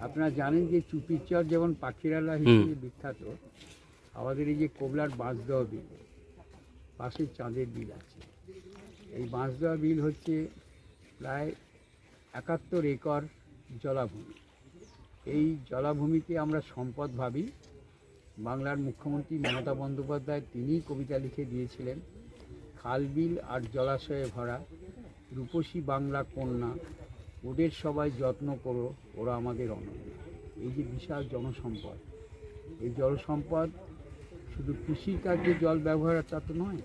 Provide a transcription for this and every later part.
আপনারা জানেন যে চুপিচর যেমন পাখিরালা হিসেবে বিখ্যাত আমাদের এই যে কোবলার বাঁশদেওয়া বিল পাশে চাঁদের বিল আছে। এই বাঁশদেওয়া বিল হচ্ছে প্রায় একাত্তর একর জলাভূমি। এই জলাভূমিকে আমরা সম্পদ ভাবি। বাংলার মুখ্যমন্ত্রী মমতা বন্দ্যোপাধ্যায় তিনিই কবিতা লিখে দিয়েছিলেন খালবিল আর জলাশয়ে ভরা রূপসী বাংলা কন্যা ওদের সবাই যত্ন করো, ওরা আমাদের অনন্য। এই যে বিশাল জনসম্পদ, এই জলসম্পদ শুধু কৃষিকার্যে জল ব্যবহার তা তো নয়,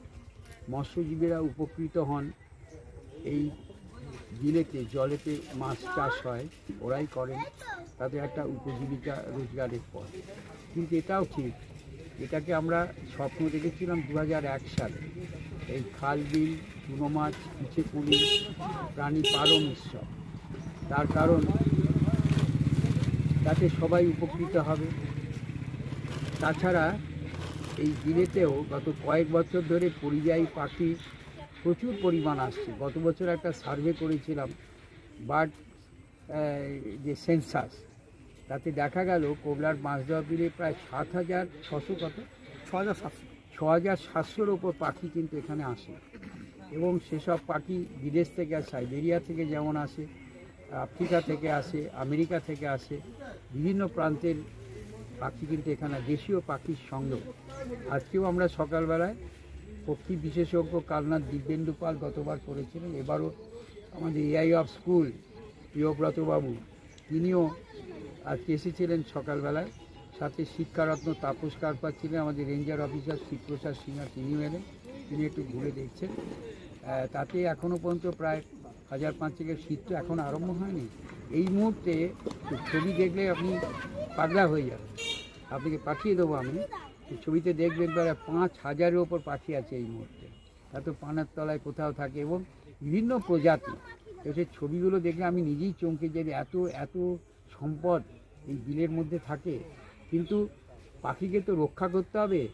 মৎস্যজীবীরা উপকৃত হন। এই বিলেতে, জলেতে মাছ চাষ হয়, ওরাই করেন। তাদের একটা উপজীবিকা রোজগারের পথ। কিন্তু এটাও ঠিক, এটাকে আমরা স্বপ্ন দেখেছিলাম দু সালে। এই খাল বিল, চুনো মাছ, পিছে কুড়ি প্রাণী পালন উৎসব। তার কারণ তাতে সবাই উপকৃত হবে। তাছাড়া এই বিলেতেও গত কয়েক বছর ধরে পরিযায়ী পাখি প্রচুর পরিমাণ আসছে। গত বছর একটা সার্ভে করেছিলাম বার্ড যে সেন্সাস তাতে দেখা গেল কোবলার মাছদোয়া বিলে প্রায় সাত হাজার ছশো কত? ছ হাজার সাতশো। ছ হাজার সাতশোর ওপর পাখি কিন্তু এখানে আসে। এবং সেসব পাখি বিদেশ থেকে সাইবেরিয়া থেকে যেমন আসে আফ্রিকা থেকে আসে, আমেরিকা থেকে আসে, বিভিন্ন প্রান্তের পাখি কিন্তু এখানে, দেশীয় পাখির সঙ্গেও আজকেও আমরা সকালবেলায় পক্ষী বিশেষজ্ঞ কালনাথ দিব্যেন্দু পাল গতবার করেছিলেন। এবারও আমাদের এআই অফ স্কুল, প্রিয়ব্রতবাবু, তিনিও আজকে এসেছিলেন সকালবেলায়। সাথে শিক্ষারত্ন তাপস কারপার ছিলেন, আমাদের রেঞ্জার অফিসার শিবপ্রসাদ সিনহা, তিনিও এলেন। তিনি একটু ঘুরে দেখছেন। তাতে এখনও পর্যন্ত প্রায় হাজার পাঁচেকের শীত তো এখন আরম্ভ হয়নি। এই মুহূর্তে ছবি দেখলে আপনি পাগলা হয়ে যাবেন। আপনাকে পাঠিয়ে দেবো আমি। ছবিতে দেখবেন প্রায় পাঁচ হাজারের ওপর পাখি আছে এই মুহূর্তে। তা তো পানার তলায় কোথাও থাকে এবং বিভিন্ন প্রজাতি। তো সেই ছবিগুলো দেখলে আমি নিজেই চমকে যাই এত এত সম্পদ এই বিলের মধ্যে থাকে। কিন্তু পাখিকে তো রক্ষা করতে হবে।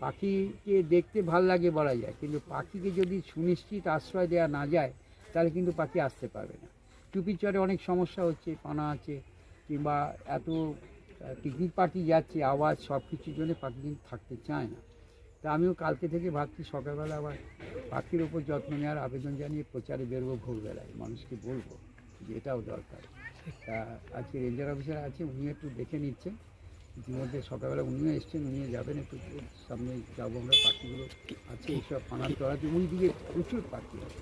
পাখিকে দেখতে ভালো লাগে বলা যায়। কিন্তু পাখিকে যদি সুনিশ্চিত আশ্রয় দেওয়া না যায় তাহলে কিন্তু পাখি আসতে পারবে না। চুপিচরে অনেক সমস্যা হচ্ছে, পানা আছে, কিংবা এত পিকনিক পার্টি যাচ্ছে, আওয়াজ সব কিছুর জন্য পাখি কিন্তু থাকতে চায় না। তা আমিও কালকে থেকে ভাবছি, সকালবেলা আবার পাখির ওপর যত্ন নেওয়ার আবেদন জানিয়ে প্রচারে বেরবো ভোরবেলায়। মানুষকে বলব যে এটাও দরকার। তা আজকে রেঞ্জার অফিসার আছে উনি একটু দেখে নিচ্ছেন। ইতিমধ্যে সকালবেলা উনিও এসছেন, উনিও যাবেন একটু সামনে যাব আমরা, পাখিগুলো আছে, এইসব পানার তলাতে উনি দিকে প্রচুর পাখি আছে।